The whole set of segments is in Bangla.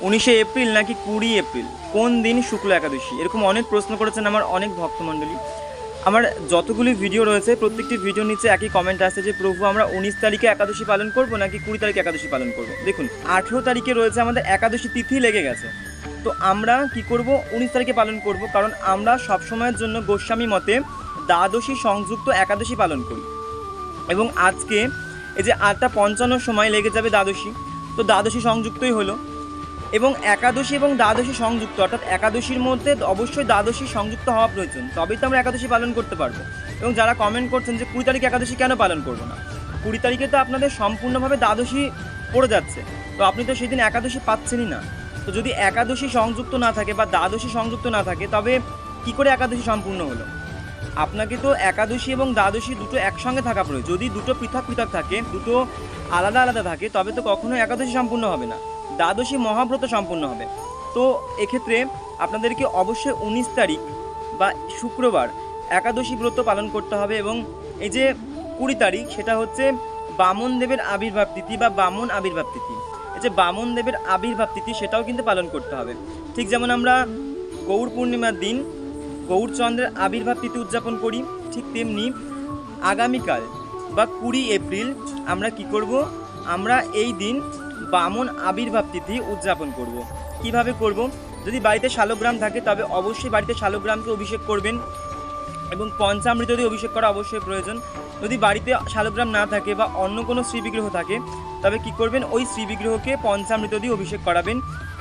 উনিশে এপ্রিল নাকি কুড়ি এপ্রিল? কোন দিন শুক্ল একাদশী? এরকম অনেক প্রশ্ন করেছেন আমার অনেক ভক্তমণ্ডলী। আমার যতগুলি ভিডিও রয়েছে, প্রত্যেকটি ভিডিওর নিচে একই কমেন্ট আসছে যে, প্রভু, আমরা উনিশ তারিখে একাদশী পালন করব নাকি কুড়ি তারিখে একাদশী পালন করব? দেখুন, আঠেরো তারিখে রয়েছে আমাদের একাদশী তিথি লেগে গেছে। তো আমরা কি করব? উনিশ তারিখে পালন করব, কারণ আমরা সবসময়ের জন্য গোস্বামী মতে দ্বাদশী সংযুক্ত একাদশী পালন করি। এবং আজকে এই যে আটটা পঞ্চান্ন সময় লেগে যাবে দ্বাদশী, তো দ্বাদশী সংযুক্তই হলো। এবং একাদশী এবং দ্বাদশী সংযুক্ত, অর্থাৎ একাদশীর মধ্যে অবশ্যই দ্বাদশী সংযুক্ত হওয়া প্রয়োজন। তবেই তো আমরা একাদশী পালন করতে পারব। এবং যারা কমেন্ট করছেন যে কুড়ি তারিখ একাদশী কেন পালন করব না? কুড়ি তারিখে তো আপনাদের সম্পূর্ণভাবে দ্বাদশী পড়ে যাচ্ছে। তো আপনি তো সেদিন একাদশী পাচ্ছেনই না। তো যদি একাদশী সংযুক্ত না থাকে বা দ্বাদশী সংযুক্ত না থাকে, তবে কি করে একাদশী সম্পূর্ণ হলো? আপনাকে তো একাদশী এবং দ্বাদশী দুটো একসঙ্গে থাকা প্রয়োজন। যদি দুটো পৃথক পৃথক থাকে, দুটো আলাদা আলাদা থাকে, তবে তো কখনো একাদশী সম্পূর্ণ হবে না। দ্বাদশী মহাব্রত সম্পূর্ণ হবে। তো এক্ষেত্রে আপনাদেরকে অবশ্যই উনিশ তারিখ বা শুক্রবার একাদশী ব্রত পালন করতে হবে এবং এই যে কুড়ি তারিখ সেটা হচ্ছে বামন দেবের আবির্ভাব তিথি বা বামন আবির্ভাব তিথি। এই যে বামন দেবের আবির্ভাব তিথি সেটাও কিন্তু পালন করতে হবে। ঠিক যেমন আমরা গৌর পূর্ণিমার দিন গৌরচন্দ্রের আবির্ভাব তিথি উদযাপন করি, ঠিক তেমনি আগামীকাল বা কুড়ি এপ্রিল আমরা কি করব? আমরা এই দিন বামন আবির্ভাব তিথি উদযাপন করব। কীভাবে করব? যদি বাড়িতে শালগ্রাম থাকে, তবে অবশ্যই বাড়িতে শালগ্রামকে অভিষেক করবেন এবং পঞ্চামৃত দিয়ে অভিষেক করা অবশ্যই প্রয়োজন। যদি বাড়িতে শালগ্রাম না থাকে বা অন্য কোনো শ্রীবিগ্রহ থাকে, তবে কি করবেন? ওই শ্রীবিগ্রহকে পঞ্চামৃত দিয়ে অভিষেক করাবেন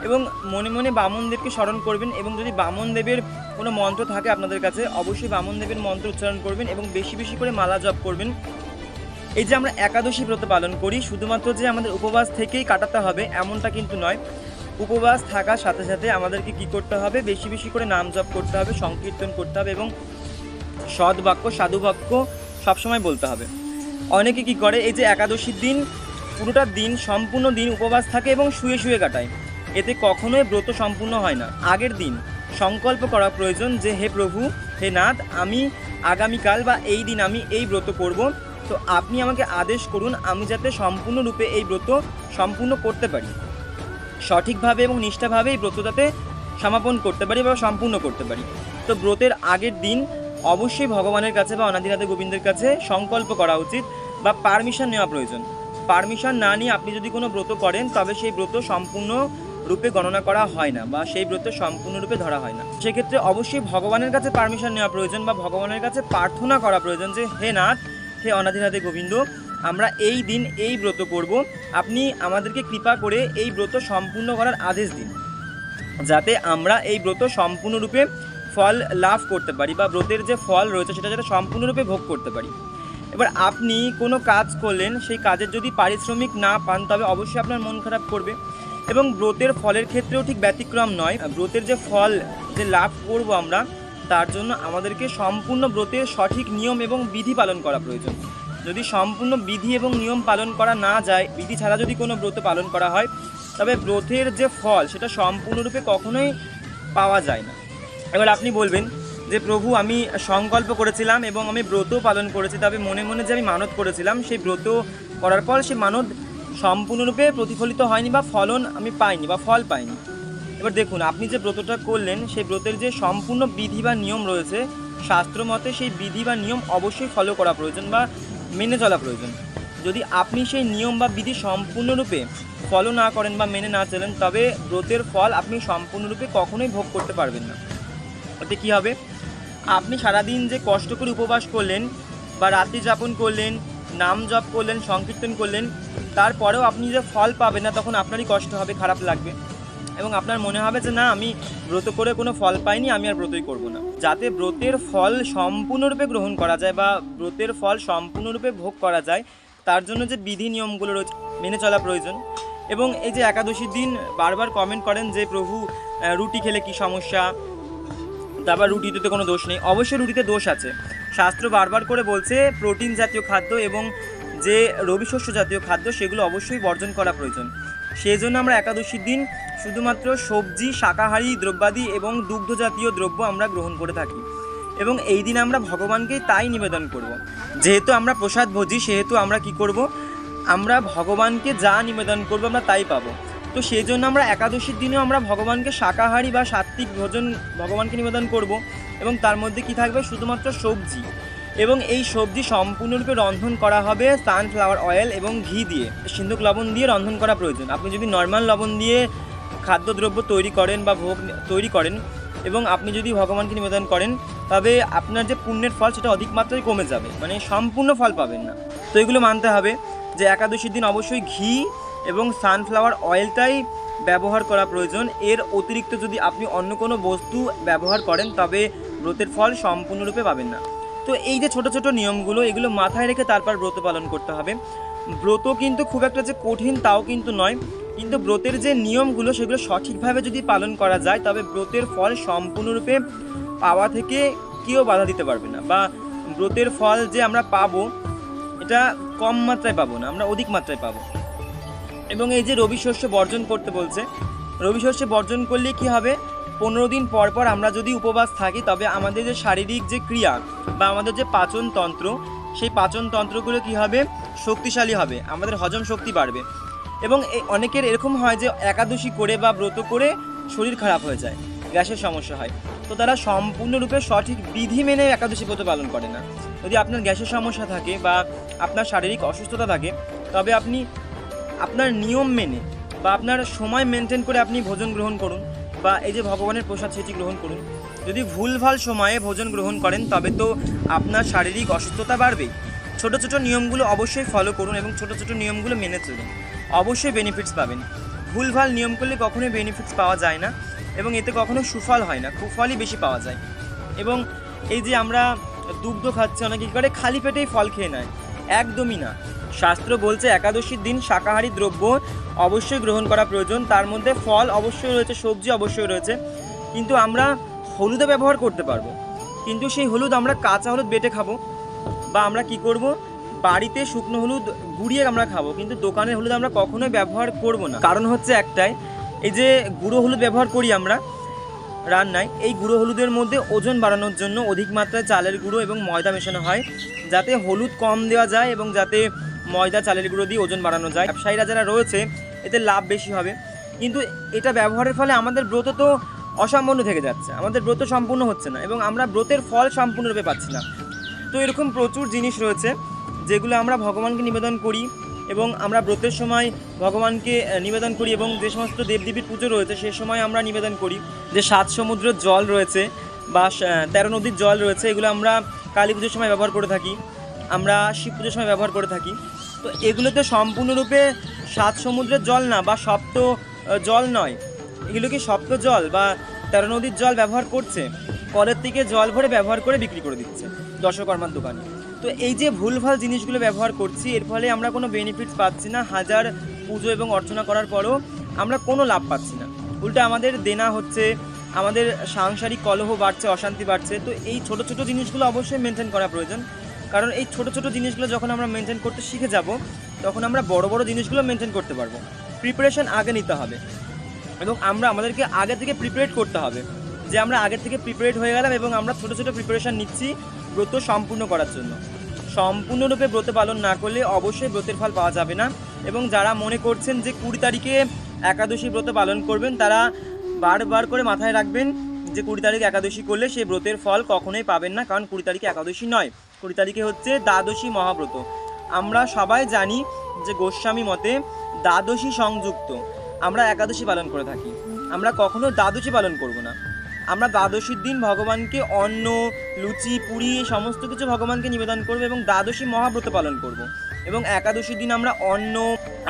এবং মনে মনে বামন দেবকে স্মরণ করবেন এবং যদি বামন দেবের কোনো মন্ত্র থাকে আপনাদের কাছে, অবশ্যই বামন দেবের মন্ত্র উচ্চারণ করবেন এবং বেশি বেশি করে মালা জপ করবেন। এই যে আমরা একাদশী ব্রত পালন করি, শুধুমাত্র যে আমাদের উপবাস থেকেই কাটাতে হবে এমনটা কিন্তু নয়। উপবাস থাকার সাথে সাথে আমাদেরকে কি করতে হবে? বেশি বেশি করে নাম জপ করতে হবে, সংকীর্তন করতে হবে এবং সৎ বাক্য, সাধু বাক্য সবসময় বলতে হবে। অনেকে কি করে? এই যে একাদশীর দিন, পুরোটা দিন, সম্পূর্ণ দিন উপবাস থাকে এবং শুয়ে শুয়ে কাটায়। এতে কখনোই ব্রত সম্পূর্ণ হয় না। আগের দিন সংকল্প করা প্রয়োজন যে, হে প্রভু, হে নাথ, আমি আগামীকাল বা এই দিন আমি এই ব্রত করব। তো আপনি আমাকে আদেশ করুন আমি যাতে সম্পূর্ণরূপে এই ব্রত সম্পূর্ণ করতে পারি। সঠিকভাবে এবং নিষ্ঠাভাবে এই ব্রত যাতে সমাপন করতে পারি বা সম্পূর্ণ করতে পারি। তো ব্রতের আগের দিন অবশ্যই ভগবানের কাছে বা অনাদিনাথ গোবিন্দের কাছে সংকল্প করা উচিত বা পারমিশন নেওয়া প্রয়োজন। পারমিশন না নিয়ে আপনি যদি কোনো ব্রত করেন তবে সেই ব্রত সম্পূর্ণ রূপে গণনা করা হয় না বা সেই ব্রত সম্পূর্ণরূপে ধরা হয় না। সেক্ষেত্রে অবশ্যই ভগবানের কাছে পারমিশন নেওয়া প্রয়োজন বা ভগবানের কাছে প্রার্থনা করা প্রয়োজন যে, হে নাথ হে অনাদিনাথে গোবিন্দ, আমরা এই দিন এই ব্রত করব। আপনি আমাদেরকে কৃপা করে এই ব্রত সম্পূর্ণ করার আদেশ দিন। যাতে আমরা এই ব্রত সম্পূর্ণরূপে ফল লাভ করতে পারি বা ব্রতের যে ফল রয়েছে সেটা যাতে সম্পূর্ণরূপে ভোগ করতে পারি। এবার আপনি কোনো কাজ করলেন, সেই কাজের যদি পারিশ্রমিক না পান, তবে অবশ্যই আপনার মন খারাপ করবে। এবং ব্রতের ফলের ক্ষেত্রেও ঠিক ব্যতিক্রম নয়। ব্রতের যে ফল, যে লাভ করব আমরা তার জন্য আমাদেরকে সম্পূর্ণ ব্রতের সঠিক নিয়ম এবং বিধি পালন করা প্রয়োজন। যদি সম্পূর্ণ বিধি এবং নিয়ম পালন করা না যায়, বিধি ছাড়া যদি কোনো ব্রত পালন করা হয়, তবে ব্রতের যে ফল, সেটা সম্পূর্ণরূপে কখনোই পাওয়া যায় না। এবার আপনি বলবেন যে, প্রভু, আমি সংকল্প করেছিলাম এবং আমি ব্রত পালন করেছি, তবে মনে মনে যে আমি মানত করেছিলাম, সেই ব্রত করার পর সেই মানত সম্পূর্ণরূপে প্রতিফলিত হয়নি বা ফলন আমি পাইনি বা ফল পাইনি। এবার দেখুন, আপনি যে ব্রতটা করলেন, সেই ব্রতের যে সম্পূর্ণ বিধি বা নিয়ম রয়েছে, শাস্ত্র মতে সেই বিধি বা নিয়ম অবশ্যই ফলো করা প্রয়োজন বা মেনে চলা প্রয়োজন। যদি আপনি সেই নিয়ম বা বিধি সম্পূর্ণরূপে ফলো না করেন বা মেনে না চলেন, তবে ব্রতের ফল আপনি সম্পূর্ণরূপে কখনোই ভোগ করতে পারবেন না। ওতে কী হবে? আপনি সারাদিন যে কষ্ট করে উপবাস করলেন বা রাত্রি যাপন করলেন, নাম জপ করলেন, সংকীর্তন করলেন, তারপরেও আপনি যে ফল পাবেন না, তখন আপনারই কষ্ট হবে, খারাপ লাগবে। এবং আপনার মনে হবে যে না, আমি ব্রত করে কোনো ফল পাইনি, আমি আর ব্রতই করব না। যাতে ব্রতের ফল সম্পূর্ণরূপে গ্রহণ করা যায় বা ব্রতের ফল সম্পূর্ণরূপে ভোগ করা যায়, তার জন্য যে বিধি নিয়মগুলো রয়েছে, মেনে চলা প্রয়োজন। এবং এই যে একাদশীর দিন, বারবার কমেন্ট করেন যে, প্রভু রুটি খেলে কি সমস্যা? তারপর রুটিতে তো কোনো দোষ নেই। অবশ্যই রুটিতে দোষ আছে। শাস্ত্র বারবার করে বলছে, প্রোটিন জাতীয় খাদ্য এবং যে রবি শস্য জাতীয় খাদ্য, সেগুলো অবশ্যই বর্জন করা প্রয়োজন। সেই জন্য আমরা একাদশীর দিন শুধুমাত্র সবজি, শাকাহারী, দ্রব্যাদি এবং দুগ্ধজাতীয় দ্রব্য আমরা গ্রহণ করে থাকি। এবং এই দিন আমরা ভগবানকে তাই নিবেদন করব। যেহেতু আমরা প্রসাদ ভোজি, সেহেতু আমরা কি করব? আমরা ভগবানকে যা নিবেদন করব আমরা তাই পাবো। তো সেই জন্য আমরা একাদশীর দিনেও আমরা ভগবানকে শাকাহারি বা সাত্বিক ভোজন ভগবানকে নিবেদন করব। এবং তার মধ্যে কি থাকবে? শুধুমাত্র সবজি। এবং এই সবজি সম্পূর্ণরূপে রন্ধন করা হবে সানফ্লাওয়ার অয়েল এবং ঘি দিয়ে। সিন্ধুক লবণ দিয়ে রন্ধন করা প্রয়োজন। আপনি যদি নর্মাল লবণ দিয়ে খাদ্যদ্রব্য তৈরি করেন বা ভোগ তৈরি করেন এবং আপনি যদি ভগবানকে নিবেদন করেন, তবে আপনার যে পুণ্যের ফল সেটা অধিক মাত্রায় কমে যাবে। মানে সম্পূর্ণ ফল পাবেন না। তো এগুলো মানতে হবে যে একাদশীর দিন অবশ্যই ঘি এবং সানফ্লাওয়ার অয়েলটাই ব্যবহার করা প্রয়োজন। এর অতিরিক্ত যদি আপনি অন্য কোনো বস্তু ব্যবহার করেন, তবে ব্রতের ফল সম্পূর্ণরূপে পাবেন না। তো এই যে ছোট ছোট নিয়মগুলো, এগুলো মাথায় রেখে তারপর ব্রত পালন করতে হবে। ব্রত কিন্তু খুব একটা যে কঠিন তাও কিন্তু নয়। কিন্তু ব্রতের যে নিয়মগুলো, সেগুলো সঠিকভাবে যদি পালন করা যায়, তবে ব্রতের ফল সম্পূর্ণরূপে পাওয়া থেকে কেউ বাধা দিতে পারবে না। বা ব্রতের ফল যে আমরা পাবো, এটা কম মাত্রায় পাবো না, আমরা অধিক মাত্রায় পাবো। এবং এই যে রবি শস্য বর্জন করতে বলছে রবি শস্য বর্জন করলে কি হবে? পনেরো দিন পর পর আমরা যদি উপবাস থাকি, তবে আমাদের যে শারীরিক যে ক্রিয়া বা আমাদের যে পাচন তন্ত্র, সেই পাচন তন্ত্রগুলো কি হবে? শক্তিশালী হবে। আমাদের হজম শক্তি বাড়বে। এবং অনেকের এরকম হয় যে একাদশী করে বা ব্রত করে শরীর খারাপ হয়ে যায়, গ্যাসের সমস্যা হয়। তো তারা সম্পূর্ণরূপে সঠিক বিধি মেনে একাদশী ব্রত পালন করে না। যদি আপনার গ্যাসের সমস্যা থাকে বা আপনার শারীরিক অসুস্থতা থাকে, তবে আপনি আপনার নিয়ম মেনে বা আপনার সময় মেনটেন করে আপনি ভোজন গ্রহণ করুন। বা এই যে ভগবানের প্রসাদ সেটি গ্রহণ করুন। যদি ভুলভাল সময়ে ভোজন গ্রহণ করেন, তবে তো আপনার শারীরিক অসুস্থতা বাড়বেই। ছোট ছোট নিয়মগুলো অবশ্যই ফলো করুন এবং ছোট ছোট নিয়মগুলো মেনে চলুন। অবশ্যই বেনিফিটস পাবেন। ভুলভাল নিয়ম করলে কখনোই বেনিফিটস পাওয়া যায় না এবং এতে কখনো সুফল হয় না, কুফলই বেশি পাওয়া যায়। এবং এই যে আমরা দুগ্ধ খাচ্ছি, অনেকে কী করে, খালি পেটেই ফল খেয়ে নেয়। একদমই না। শাস্ত্র বলছে, একাদশীর দিন শাকাহারী দ্রব্য অবশ্যই গ্রহণ করা প্রয়োজন। তার মধ্যে ফল অবশ্যই রয়েছে, সবজি অবশ্যই রয়েছে। কিন্তু আমরা হলুদে ব্যবহার করতে পারব। কিন্তু সেই হলুদ আমরা কাঁচা হলুদ বেটে খাব। বা আমরা কি করব? বাড়িতে শুকনো হলুদ গুঁড়িয়ে আমরা খাব। কিন্তু দোকানের হলুদ আমরা কখনোই ব্যবহার করব না। কারণ হচ্ছে একটাই, এই যে গুঁড়ো হলুদ ব্যবহার করি আমরা রান্নায় এই গুঁড়ো হলুদের মধ্যে ওজন বাড়ানোর জন্য অধিক মাত্রায় চালের গুঁড়ো এবং ময়দা মেশানো হয়, যাতে হলুদ কম দেওয়া যায় এবং যাতে ময়দা, চালের গুঁড়ো দিয়ে ওজন বাড়ানো যায়। ব্যবসায়ীরা যারা রয়েছে, এতে লাভ বেশি হবে। কিন্তু এটা ব্যবহারের ফলে আমাদের ব্রত তো অসম্পূর্ণ থেকে যাচ্ছে। আমাদের ব্রত সম্পূর্ণ হচ্ছে না এবং আমরা ব্রতের ফল সম্পূর্ণরূপে পাচ্ছি না। তো এরকম প্রচুর জিনিস রয়েছে, যেগুলো আমরা ভগবানকে নিবেদন করি। এবং আমরা ব্রতের সময় ভগবানকে নিবেদন করি এবং যে সমস্ত দেবদেবীর পুজো রয়েছে, সে সময় আমরা নিবেদন করি। যে সাত সমুদ্রের জল রয়েছে বা তেরো নদীর জল রয়েছে, এগুলো আমরা কালী পুজোর সময় ব্যবহার করে থাকি। আমরা শিব পুজোর সময় ব্যবহার করে থাকি। তো এগুলোতে সম্পূর্ণরূপে সাত সমুদ্রের জল না, বা সপ্ত জল নয়। এগুলো কি সপ্ত জল বা তেরো নদীর জল ব্যবহার করছে? কলের থেকে জল ভরে ব্যবহার করে বিক্রি করে দিচ্ছে দর্শকর্মার দোকানে। তো এই যে ভুলভাল জিনিসগুলো ব্যবহার করছি, এর ফলে আমরা কোনো বেনিফিটস পাচ্ছি না। হাজার পুজো এবং অর্চনা করার পরও আমরা কোনো লাভ পাচ্ছি না। উল্টে আমাদের দেনা হচ্ছে, আমাদের সাংসারিক কলহ বাড়ছে, অশান্তি বাড়ছে। তো এই ছোট ছোট জিনিসগুলো অবশ্যই মেনটেন করা প্রয়োজন। কারণ এই ছোট ছোট জিনিসগুলো যখন আমরা মেনটেন করতে শিখে যাব, তখন আমরা বড় বড় জিনিসগুলো মেনটেন করতে পারব। প্রিপারেশন আগে নিতে হবে। এবং আমরা আমাদেরকে আগে থেকে প্রিপারেট করতে হবে। যে আমরা আগে থেকে প্রিপারেট হয়ে গেলাম এবং আমরা ছোটো ছোটো প্রিপারেশন নিচ্ছি, ব্রত সম্পূর্ণ করার জন্য। সম্পূর্ণরূপে ব্রত পালন না করলে অবশ্যই ব্রতের ফল পাওয়া যাবে না। এবং যারা মনে করছেন যে কুড়ি তারিখে একাদশী ব্রত পালন করবেন, তারা বারবার করে মাথায় রাখবেন যে কুড়ি তারিখ একাদশী করলে সেই ব্রতের ফল কখনোই পাবেন না, কারণ কুড়ি তারিখে একাদশী নয়। কুড়ি তারিখে হচ্ছে দ্বাদশী মহাব্রত। আমরা সবাই জানি যে গোস্বামী মতে দ্বাদশী সংযুক্ত। আমরা একাদশী পালন করে থাকি। আমরা কখনো দ্বাদশী পালন করব না। আমরা দ্বাদশীর দিন ভগবানকে অন্ন, লুচি, পুরি সমস্ত কিছু ভগবানকে নিবেদন করব এবং দ্বাদশী মহাব্রত পালন করব এবং একাদশীর দিন আমরা অন্ন,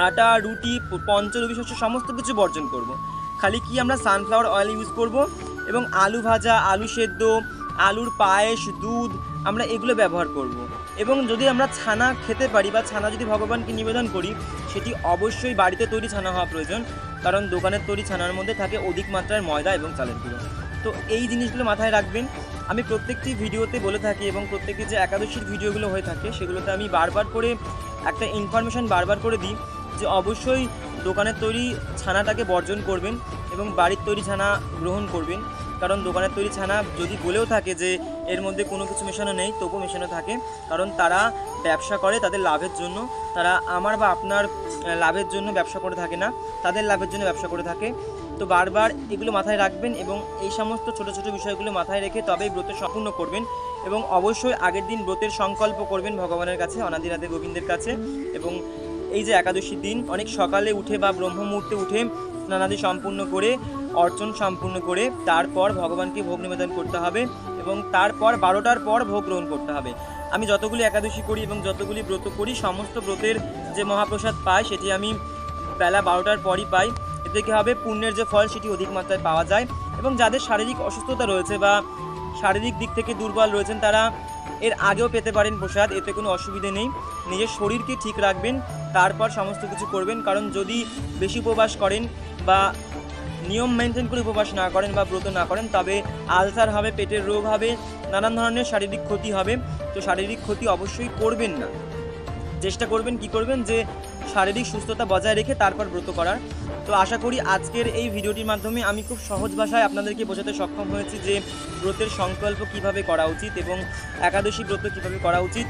আটা, রুটি পঞ্চরবি শস্য, সমস্ত কিছু বর্জন করব। খালি কি আমরা সানফ্লাওয়ার অয়েল ইউজ করব এবং আলু ভাজা, আলু সেদ্ধ, আলুর পায়েস, দুধ আমরা এগুলো ব্যবহার করব। এবং যদি আমরা ছানা খেতে পারি বা ছানা যদি ভগবানকে নিবেদন করি, সেটি অবশ্যই বাড়িতে তৈরি ছানা হওয়া প্রয়োজন, কারণ দোকানের তৈরি ছানার মধ্যে থাকে অধিক মাত্রায় ময়দা এবং চালের গুঁড়ো তো এই জিনিসগুলো মাথায় রাখবেন। আমি প্রত্যেকটি ভিডিওতে বলে থাকি এবং প্রত্যেকটি যে একাদশীর ভিডিওগুলো হয়ে থাকে, সেগুলোতে আমি বারবার করে একটা ইনফরমেশন বারবার করে দিই যে অবশ্যই দোকানের তৈরি ছানাটাকে বর্জন করবেন এবং বাড়ির তৈরি ছানা গ্রহণ করবেন। কারণ দোকানের তৈরি ছানা যদি বলেও থাকে যে এর মধ্যে কোনো কিছু মেশানো নেই, তবুও মেশানো থাকে। কারণ তারা ব্যবসা করে তাদের লাভের জন্য। তারা আমার বা আপনার লাভের জন্য ব্যবসা করে থাকে না, তাদের লাভের জন্য ব্যবসা করে থাকে। তো বারবার এগুলো মাথায় রাখবেন এবং এই সমস্ত ছোট ছোট বিষয়গুলো মাথায় রেখে তবেই ব্রত সম্পূর্ণ করবেন এবং অবশ্যই আগের দিন ব্রতের সংকল্প করবেন ভগবানের কাছে অনাদিরাতে গোবিন্দের কাছে এবং এই যে একাদশীর দিন, অনেক সকালে উঠে বা ব্রহ্ম মুহূর্তে উঠে স্নানাদি সম্পূর্ণ করে, অর্চন সম্পূর্ণ করে তারপর ভগবানকে ভোগ নিবেদন করতে হবে এবং তারপর বারোটার পর ভোগ গ্রহণ করতে হবে। আমি যতগুলি একাদশী করি এবং যতগুলি ব্রত করি, সমস্ত ব্রতের যে মহাপ্রসাদ পাই, সেটি আমি বেলা বারোটার পরই পাই। কী হবে, পুণ্যের যে ফল সেটি অধিক মাত্রায় পাওয়া যায় এবং যাদের শারীরিক অসুস্থতা রয়েছে বা শারীরিক দিক থেকে দুর্বল রয়েছেন তারা এর আগেও পেতে পারেন প্রসাদ, এতে কোনো অসুবিধে নেই। নিজের শরীরকে ঠিক রাখবেন, তারপর সমস্ত কিছু করবেন, কারণ যদি বেশি উপবাস করেন বা নিয়ম মেনটেন করে উপবাস না করেন বা ব্রত না করেন, তবে আলসার হবে, পেটের রোগ হবে, নানান ধরনের শারীরিক ক্ষতি হবে। তো শারীরিক ক্ষতি অবশ্যই করবেন না। চেষ্টা করবেন কি করবেন যে শারীরিক সুস্থতা বজায় রেখে তারপর ব্রত করার তো আশা করি আজকের এই ভিডিওটির মাধ্যমে আমি খুব সহজ ভাষায় আপনাদেরকে বোঝাতে সক্ষম হয়েছি যে ব্রতের সংকল্প কীভাবে করা উচিত এবং একাদশী ব্রত কীভাবে করা উচিত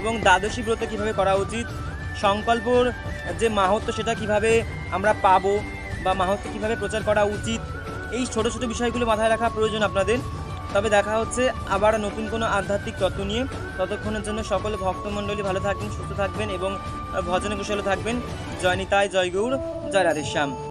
এবং দ্বাদশী ব্রত কীভাবে করা উচিত, সংকল্পর যে মাহত্ব সেটা কীভাবে আমরা পাবো বা মাহত্ব কীভাবে প্রচার করা উচিত, এই ছোট ছোট বিষয়গুলো মাথায় রাখা প্রয়োজন আপনাদের। তবে দেখা হচ্ছে আবার নতুন কোনো আধ্যাত্মিক তত্ত্ব নিয়ে। ততক্ষণের জন্য সকল ভক্তমণ্ডলী ভালো থাকবেন, সুস্থ থাকবেন এবং ভজনে কুশলে থাকবেন। জয় নিতাই, জয় জয় রাধেশ্যাম।